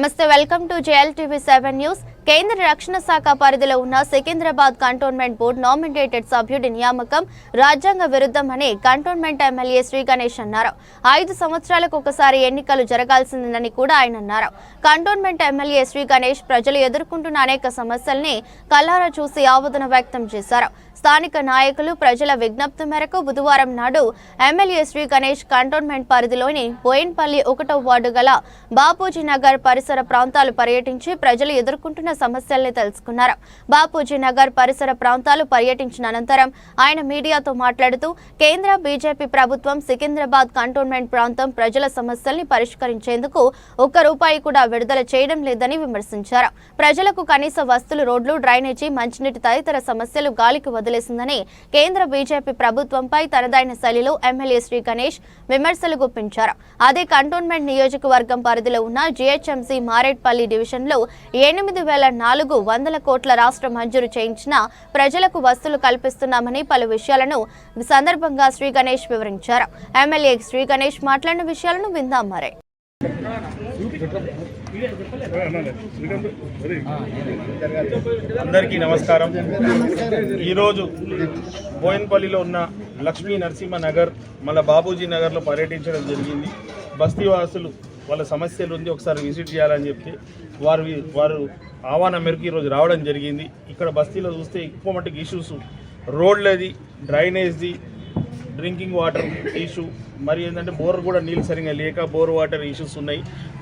నమస్తే welcome to JLTV seven news. కేంద్ర రక్షణ శాఖ పరిధిలో ఉన్న సికింద్రాబాద్ కంటోన్మెంట్ బోర్డు నామినేటెడ్ సభ్యుడి నియామకం రాజ్యాంగ విరుద్ధమని కంటోన్మెంట్ ఎమ్మెల్యే శ్రీ గణేష్ అన్నారు. ఐదు సంవత్సరాలకు ఒకసారి ఎన్నికలు జరగాల్సిందని కూడా ఆయన అన్నారు. కంటోన్మెంట్ ఎమ్మెల్యే శ్రీ గణేష్ ప్రజలు ఎదుర్కొంటున్న అనేక సమస్యల్ని కల్లారా చూసి ఆవేదన వ్యక్తం చేశారు. స్థానిక నాయకులు ప్రజల విజ్ఞప్తి మేరకు బుధవారం నాడు ఎమ్మెల్యే శ్రీ గణేష్ కంటోన్మెంట్ పరిధిలోని బోయిన్పల్లి ఒకటో వార్డు గల బాపూజీ నగర్ పరిసర ప్రాంతాలు పర్యటించి ప్రజలు ఎదుర్కొంటున్న సమస్యల్ని తెలుసుకున్నారు. బాపూజీ నగర్ పరిసర ప్రాంతాలు పర్యటించిన అనంతరం ఆయన మీడియాతో మాట్లాడుతూ కేంద్ర బీజేపీ ప్రభుత్వం సికింద్రాబాద్ కంటోన్మెంట్ ప్రాంతం ప్రజల సమస్యల్ని పరిష్కరించేందుకు ఒక్క రూపాయి కూడా విడుదల చేయడం లేదని విమర్శించారు. ప్రజలకు కనీస వస్తువులు రోడ్లు డ్రైనేజీ మంచినీటి తదితర సమస్యలు గాలికి వదిలేసిందని కేంద్ర బీజేపీ ప్రభుత్వంపై తనదైన శైలిలో ఎమ్మెల్యే శ్రీ గణేష్ విమర్శలు గుప్పించారు. అదే కంటోన్మెంట్ నియోజకవర్గం పరిధిలో ఉన్న జీహెచ్ఎంసీ మారేడ్పల్లి డివిజన్లో ఎనిమిది వేల నాలుగు వందల కోట్ల రాష్ట్ర మంజూరు చేయించిన ప్రజలకు వస్తువులు కల్పిస్తున్నామని పలు విషయాలను సందర్భంగా శ్రీ గణేష్ వివరించారు. ఎమ్మెల్యే శ్రీ గణేష్ మాట్లాడిన విషయాలను విందాం మరే. అందరికీ నమస్కారం. ఈరోజు బోయన్పల్లిలో ఉన్న లక్ష్మీ నరసింహ నగర్ మళ్ళీ బాబూజీ నగర్లో పర్యటించడం జరిగింది. బస్తీవాసులు వాళ్ళ సమస్యలు ఉంది ఒకసారి విజిట్ చేయాలని చెప్తే వారు వారు ఆహ్వానం మేరకు ఈరోజు రావడం జరిగింది. ఇక్కడ బస్తీలో చూస్తే ఎక్కువ మటుకు ఇష్యూస్ రోడ్లది డ్రైనేజ్ది డ్రింకింగ్ వాటర్ ఇష్యూ మరి ఏంటంటే బోర్ కూడా నీళ్ళు సరిగా లేక బోర్ వాటర్ ఇష్యూస్ ఉన్నాయి.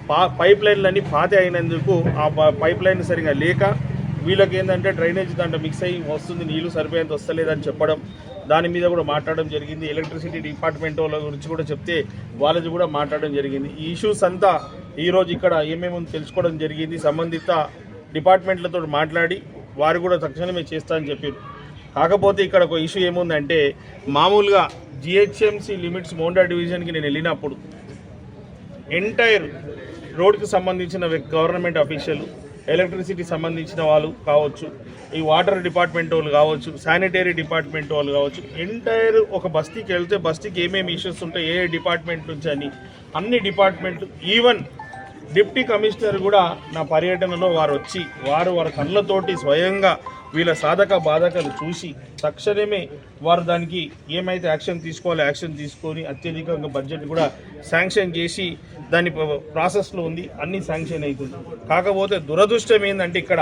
పా పైప్ లైన్లన్నీ పాత అయినందుకు ఆ ప- పైప్ లైన్ సరిగా లేక వీళ్ళకి ఏంటంటే డ్రైనేజ్ దాంట్లో మిక్స్ అయ్యి వస్తుంది నీళ్ళు సరిపోయేంత వస్తలేదని చెప్పడం దాని మీద కూడా మాట్లాడడం జరిగింది. ఎలక్ట్రిసిటీ డిపార్ట్మెంట్ వాళ్ళ గురించి కూడా చెప్తే వాళ్ళది కూడా మాట్లాడడం జరిగింది. ఈ ఇష్యూస్ అంతా ఈరోజు ఇక్కడ ఏమేమి తెలుసుకోవడం జరిగింది. సంబంధిత డిపార్ట్మెంట్లతో మాట్లాడి వారు కూడా తక్షణమే చేస్తా అని చెప్పారు. కాకపోతే ఇక్కడ ఒక ఇష్యూ ఏముందంటే మామూలుగా జిహెచ్ఎంసి లిమిట్స్ మోండా డివిజన్కి నేను వెళ్ళినప్పుడు ఎంటైర్ రోడ్కి సంబంధించిన గవర్నమెంట్ అఫీషియల్ ఎలక్ట్రిసిటీ సంబంధించిన వాళ్ళు కావచ్చు ఈ వాటర్ డిపార్ట్మెంట్ వాళ్ళు కావచ్చు శానిటరీ డిపార్ట్మెంట్ వాళ్ళు కావచ్చు ఎంటైర్ ఒక బస్తీకి వెళ్తే బస్తీకి ఏమేమి ఇష్యూస్ ఉంటాయి ఏ డిపార్ట్మెంట్ నుంచి అని అన్ని డిపార్ట్మెంట్లు ఈవెన్ డిప్టీ కమిషనర్ కూడా నా పర్యటనలో వారు వచ్చి వారు వారి కళ్ళతోటి స్వయంగా వీళ్ళ సాధక బాధకలు చూసి తక్షణమే వారు దానికి ఏమైతే యాక్షన్ తీసుకోవాలో యాక్షన్ తీసుకొని అత్యధికంగా బడ్జెట్ కూడా శాంక్షన్ చేసి దాని ప్రాసెస్లో ఉంది అన్ని శాంక్షన్ అవుతుంది. కాకపోతే దురదృష్టం ఏంటంటే ఇక్కడ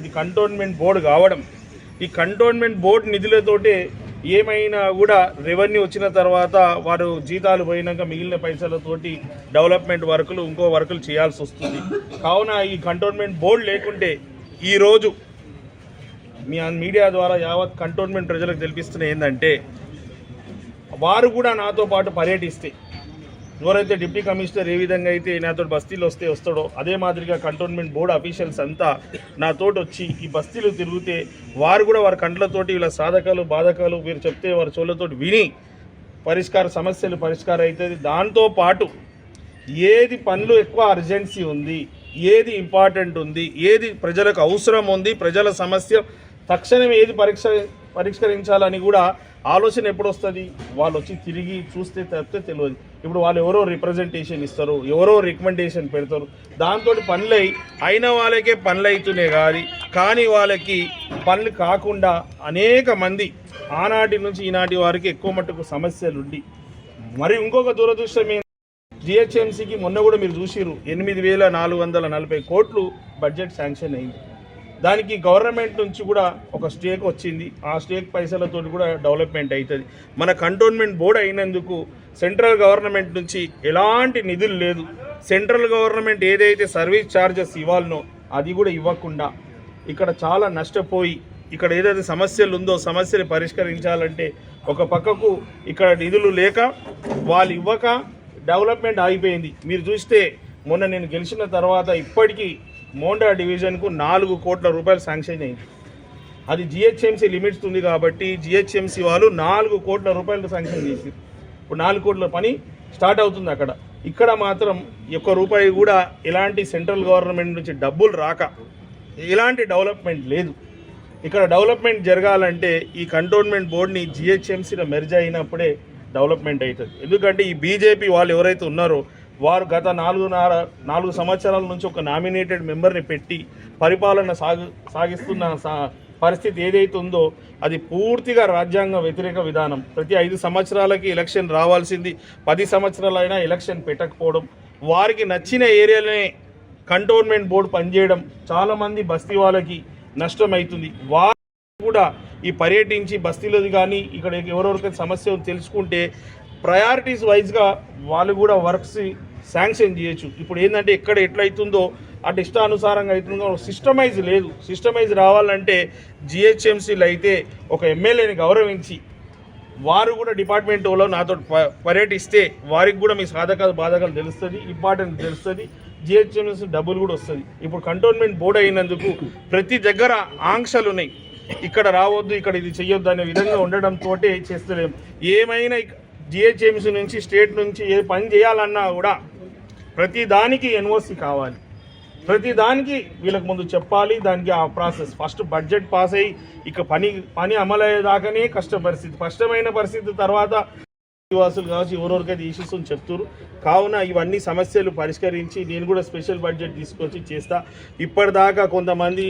ఇది కంటోన్మెంట్ బోర్డు కావడం. ఈ కంటోన్మెంట్ బోర్డు నిధులతోటే ఏమైనా కూడా రెవెన్యూ వచ్చిన తర్వాత వారు జీతాలు పోయినాక మిగిలిన పైసలతోటి డెవలప్మెంట్ వర్కులు ఇంకో వర్కులు చేయాల్సి వస్తుంది. కావున ఈ కంటోన్మెంట్ బోర్డు లేకుంటే ఈరోజు మీ మీడియా ద్వారా యావత్ కంటోన్మెంట్ ప్రజలకు తెలిపిస్తున్న ఏంటంటే వారు కూడా నాతో పాటు పర్యటిస్తే ఎవరైతే డిప్యూటీ కమిషనర్ ఏ విధంగా అయితే నాతో బస్తీలు వస్తే వస్తాడో అదే మాదిరిగా కంటోన్మెంట్ బోర్డు అఫీషియల్స్ అంతా నాతోటి వచ్చి ఈ బస్తీలు తిరిగితే వారు కూడా వారి కండ్లతోటి వీళ్ళ సాధకాలు బాధకాలు వీరు చెప్తే వారి చోళ్ళతోటి విని పరిష్కార సమస్యలు పరిష్కారం అవుతుంది. దాంతోపాటు ఏది పనులు ఎక్కువ అర్జెన్సీ ఉంది ఏది ఇంపార్టెంట్ ఉంది ఏది ప్రజలకు అవసరం ఉంది ప్రజల సమస్య తక్షణం ఏది పరీక్ష పరిష్కరించాలని కూడా ఆలోచన ఎప్పుడు వస్తుంది వాళ్ళు వచ్చి తిరిగి చూస్తే తప్పితే తెలియదు ఇప్పుడు వాళ్ళు ఎవరో రిప్రజెంటేషన్ ఇస్తారు ఎవరో రికమెండేషన్ పెడతారు. దాంతో పనులు అయి అయిన వాళ్ళకే పనులు అవుతున్నాయి కానీ కానీ వాళ్ళకి పనులు కాకుండా అనేక మంది ఆనాటి నుంచి ఈనాటి వారికి ఎక్కువ మట్టుకు సమస్యలు ఉండి మరి ఇంకొక దురదృష్టం ఏంటి? జిహెచ్ఎంసీకి మొన్న కూడా మీరు చూసిర్రు ఎనిమిది వేల నాలుగు వందల నలభై కోట్లు బడ్జెట్ శాంక్షన్ అయింది. దానికి గవర్నమెంట్ నుంచి కూడా ఒక స్టేక్ వచ్చింది. ఆ స్టేక్ పైసలతో కూడా డెవలప్మెంట్ అవుతుంది మన కంటోన్మెంట్ బోర్డు అయినందుకు సెంట్రల్ గవర్నమెంట్ నుంచి ఎలాంటి నిధులు లేదు. సెంట్రల్ గవర్నమెంట్ ఏదైతే సర్వీస్ ఛార్జెస్ ఇవ్వాలనో అది కూడా ఇవ్వకుండా ఇక్కడ చాలా నష్టపోయి ఇక్కడ ఏదైతే సమస్యలు ఉందో సమస్యలు పరిష్కరించాలంటే ఒక పక్కకు ఇక్కడ నిధులు లేక వాళ్ళు ఇవ్వక డెవలప్మెంట్ ఆగిపోయింది. మీరు చూస్తే మొన్న నేను గెలిచిన తర్వాత ఇప్పటికీ మోండా డివిజన్కు నాలుగు కోట్ల రూపాయలు శాంక్షన్ అయింది అది జిహెచ్ఎంసీ లిమిట్స్ ఉంది కాబట్టి జిహెచ్ఎంసీ వాళ్ళు నాలుగు కోట్ల రూపాయలు శాంక్షన్ చేసి. ఇప్పుడు నాలుగు కోట్ల పని స్టార్ట్ అవుతుంది అక్కడ. ఇక్కడ మాత్రం ఒక్క రూపాయి కూడా ఎలాంటి సెంట్రల్ గవర్నమెంట్ నుంచి డబ్బులు రాక ఎలాంటి డెవలప్మెంట్ లేదు. ఇక్కడ డెవలప్మెంట్ జరగాలంటే ఈ కంటోన్మెంట్ బోర్డుని జిహెచ్ఎంసీలో మెర్జ్ అయినప్పుడే డెవలప్మెంట్ అవుతుంది. ఎందుకంటే ఈ బీజేపీ వాళ్ళు ఎవరైతే ఉన్నారో వారు గత నాలుగున్నర నాలుగు సంవత్సరాల నుంచి ఒక నామినేటెడ్ మెంబర్ని పెట్టి పరిపాలన సాగు సాగిస్తున్న సా- పరిస్థితి ఏదైతే ఉందో అది పూర్తిగా రాజ్యాంగ వ్యతిరేక విధానం. ప్రతి ఐదు సంవత్సరాలకి ఎలక్షన్ రావాల్సింది పది సంవత్సరాలైనా ఎలక్షన్ పెట్టకపోవడం వారికి నచ్చిన ఏరియాలనే కంటోన్మెంట్ బోర్డు పనిచేయడం చాలామంది బస్తీ వాళ్ళకి నష్టమవుతుంది వారు కూడా ఈ పర్యటించి బస్తీలది కానీ ఇక్కడ ఎవరెవరికైతే సమస్య తెలుసుకుంటే ప్రయారిటీస్ వైజ్గా వాళ్ళు కూడా వర్క్స్ శాంక్షన్ చేయొచ్చు. ఇప్పుడు ఏంటంటే ఎక్కడ ఎట్లయితుందో అటు ఇష్టానుసారంగా అవుతుందో సిస్టమైజ్ లేదు. సిస్టమైజ్ రావాలంటే జిహెచ్ఎంసీలు అయితే ఒక ఎమ్మెల్యేని గౌరవించి వారు కూడా డిపార్ట్మెంట్ వాళ్ళు నాతో పర్యటిస్తే వారికి కూడా మీ సాధకాలు బాధకాలు తెలుస్తుంది ఇంపార్టెంట్ తెలుస్తుంది. జిహెచ్ఎంఎస్ డబ్బులు కూడా వస్తుంది. ఇప్పుడు కంటోన్మెంట్ బోర్డు అయినందుకు ప్రతి దగ్గర ఆంక్షలు ఉన్నాయి. ఇక్కడ రావద్దు ఇక్కడ ఇది చెయ్యొద్దు అనే విధంగా ఉండడంతో చేస్తలేం. ఏమైనా జిహెచ్ఎంసీ నుంచి స్టేట్ నుంచి ఏ పని చేయాలన్నా కూడా ప్రతి దానికి ఎన్ఓసి కావాలి. ప్రతి దానికి వీళ్ళకి ముందు చెప్పాలి. దానికి ఆ ప్రాసెస్ ఫస్ట్ బడ్జెట్ పాస్ అయ్యి ఇక పని పని అమలయ్యేదాకానే కష్ట పరిస్థితి. కష్టమైన పరిస్థితి తర్వాత నివాసులు కావచ్చు ఎవరెవరికైతే ఇష్యూస్ అని చెప్తారు కావున ఇవన్నీ సమస్యలు పరిష్కరించి నేను కూడా స్పెషల్ బడ్జెట్ తీసుకొచ్చి చేస్తా. ఇప్పటిదాకా కొంతమంది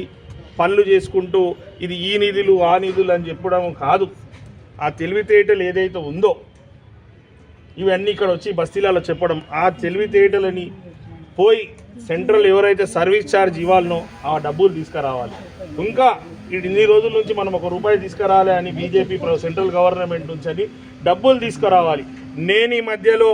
పనులు చేసుకుంటూ ఇది ఈ నిధులు ఆ నిధులు అని చెప్పడం కాదు. ఆ తెలివితేటలు ఏదైతే ఉందో ఇవన్నీ ఇక్కడ వచ్చి బస్తీలలో చెప్పడం ఆ తెలివితేటలని పోయి సెంట్రల్ ఎవరైతే సర్వీస్ ఛార్జ్ ఇవ్వాలనో ఆ డబ్బులు తీసుకురావాలి. ఇంకా ఇన్ని రోజుల నుంచి మనం ఒక రూపాయి తీసుకురావాలి అని బీజేపీ సెంట్రల్ గవర్నమెంట్ నుంచి అని డబ్బులు తీసుకురావాలి. నేను ఈ మధ్యలో